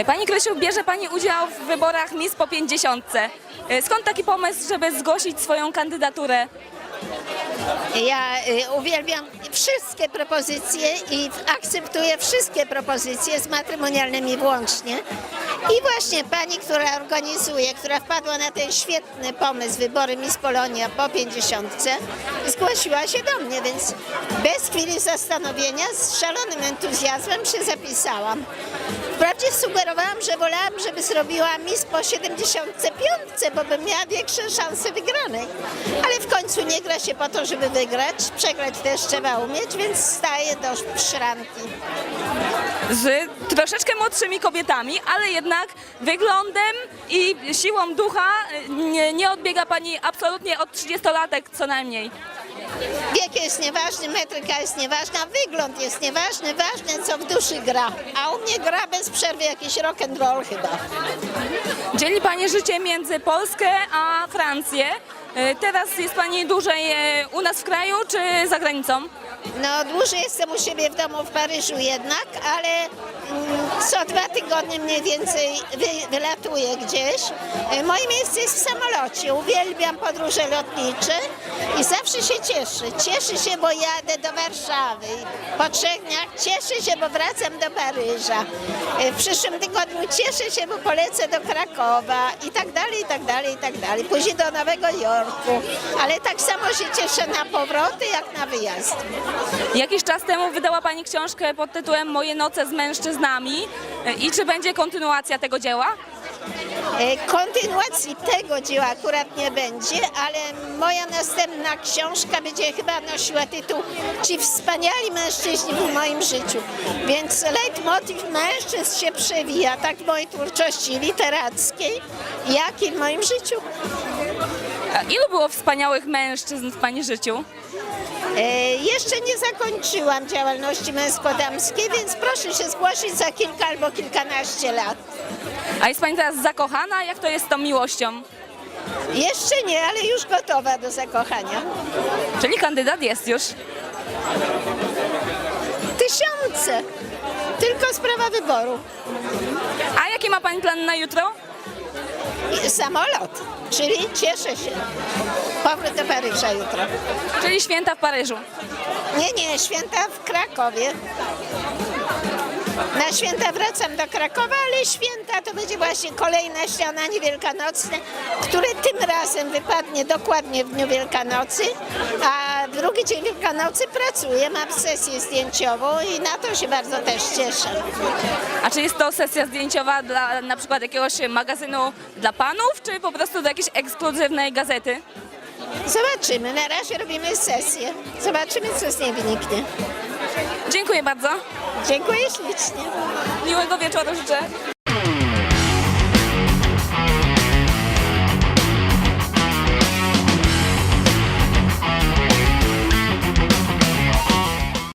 E, Pani Krysiu, bierze Pani udział w wyborach Miss po 50. E, Skąd taki pomysł, żeby zgłosić swoją kandydaturę? Ja y, uwielbiam wszystkie propozycje i akceptuję wszystkie propozycje z matrymonialnymi włącznie. I właśnie pani, która organizuje, która wpadła na ten świetny pomysł wybory Miss Polonia po 50, zgłosiła się do mnie, więc bez chwili zastanowienia, z szalonym entuzjazmem się zapisałam. Wprawdzie sugerowałam, że wolałam, żeby zrobiła Miss po 75, bo bym miała większe szanse wygranej. Ale w końcu nie gra się po to, żeby wygrać. Przegrać też trzeba umieć, więc staję do szranki. Z troszeczkę młodszymi kobietami, ale jednak wyglądem i siłą ducha nie, nie odbiega Pani absolutnie od 30-latek co najmniej. Wiek jest nieważny, metryka jest nieważna, wygląd jest nieważny, ważne co w duszy gra. A u mnie gra bez przerwy jakiś rock and roll chyba. Dzieli Pani życie między Polskę a Francję. E, Teraz jest Pani dłużej e, u nas w kraju czy za granicą? No dłużej jestem u siebie w domu w Paryżu jednak, ale mm, co dwa tygodnie mniej więcej wy, wylatuję gdzieś. E, Moje miejsce jest w samolocie. Uwielbiam podróże lotnicze i zawsze się cieszę. Cieszę się, bo jadę do Warszawy. Po trzech dniach cieszę się, bo wracam do Paryża. E, W przyszłym tygodniu cieszę się, bo polecę do Krakowa i tak dalej, i tak dalej, i tak dalej. Później do Nowego Jorku. Ale tak samo się cieszę na powroty, jak na wyjazd. Jakiś czas temu wydała Pani książkę pod tytułem Moje noce z mężczyznami. I czy będzie kontynuacja tego dzieła? E, Kontynuacji tego dzieła akurat nie będzie, ale moja następna książka będzie chyba nosiła tytuł Ci wspaniali mężczyźni w moim życiu. Więc leitmotiv mężczyzn się przewija tak w mojej twórczości literackiej, jak i w moim życiu. A Ilu było wspaniałych mężczyzn w Pani życiu? E, Jeszcze nie zakończyłam działalności męsko-damskiej, więc proszę się zgłosić za kilka albo kilkanaście lat. A jest Pani teraz zakochana? Jak to jest z tą miłością? Jeszcze nie, ale już gotowa do zakochania. Czyli kandydat jest już. Tysiące. Tylko sprawa wyboru. A jaki ma Pani plan na jutro? Samolot, czyli cieszę się. Powrót do Paryża jutro. Czyli święta w Paryżu. Nie, nie, święta w Krakowie. Na święta wracam do Krakowa, ale święta to będzie właśnie kolejne śniadanie wielkanocne, które tym razem wypadnie dokładnie w dniu Wielkanocy, a drugi dzień Wielkanocy pracuję, mam sesję zdjęciową i na to się bardzo też cieszę. A czy jest to sesja zdjęciowa dla na przykład jakiegoś magazynu dla panów, czy po prostu do jakiejś ekskluzywnej gazety? Zobaczymy, na razie robimy sesję. Zobaczymy, co z niej wyniknie. Dziękuję bardzo. Dziękuję ślicznie. Miłego wieczoru życzę.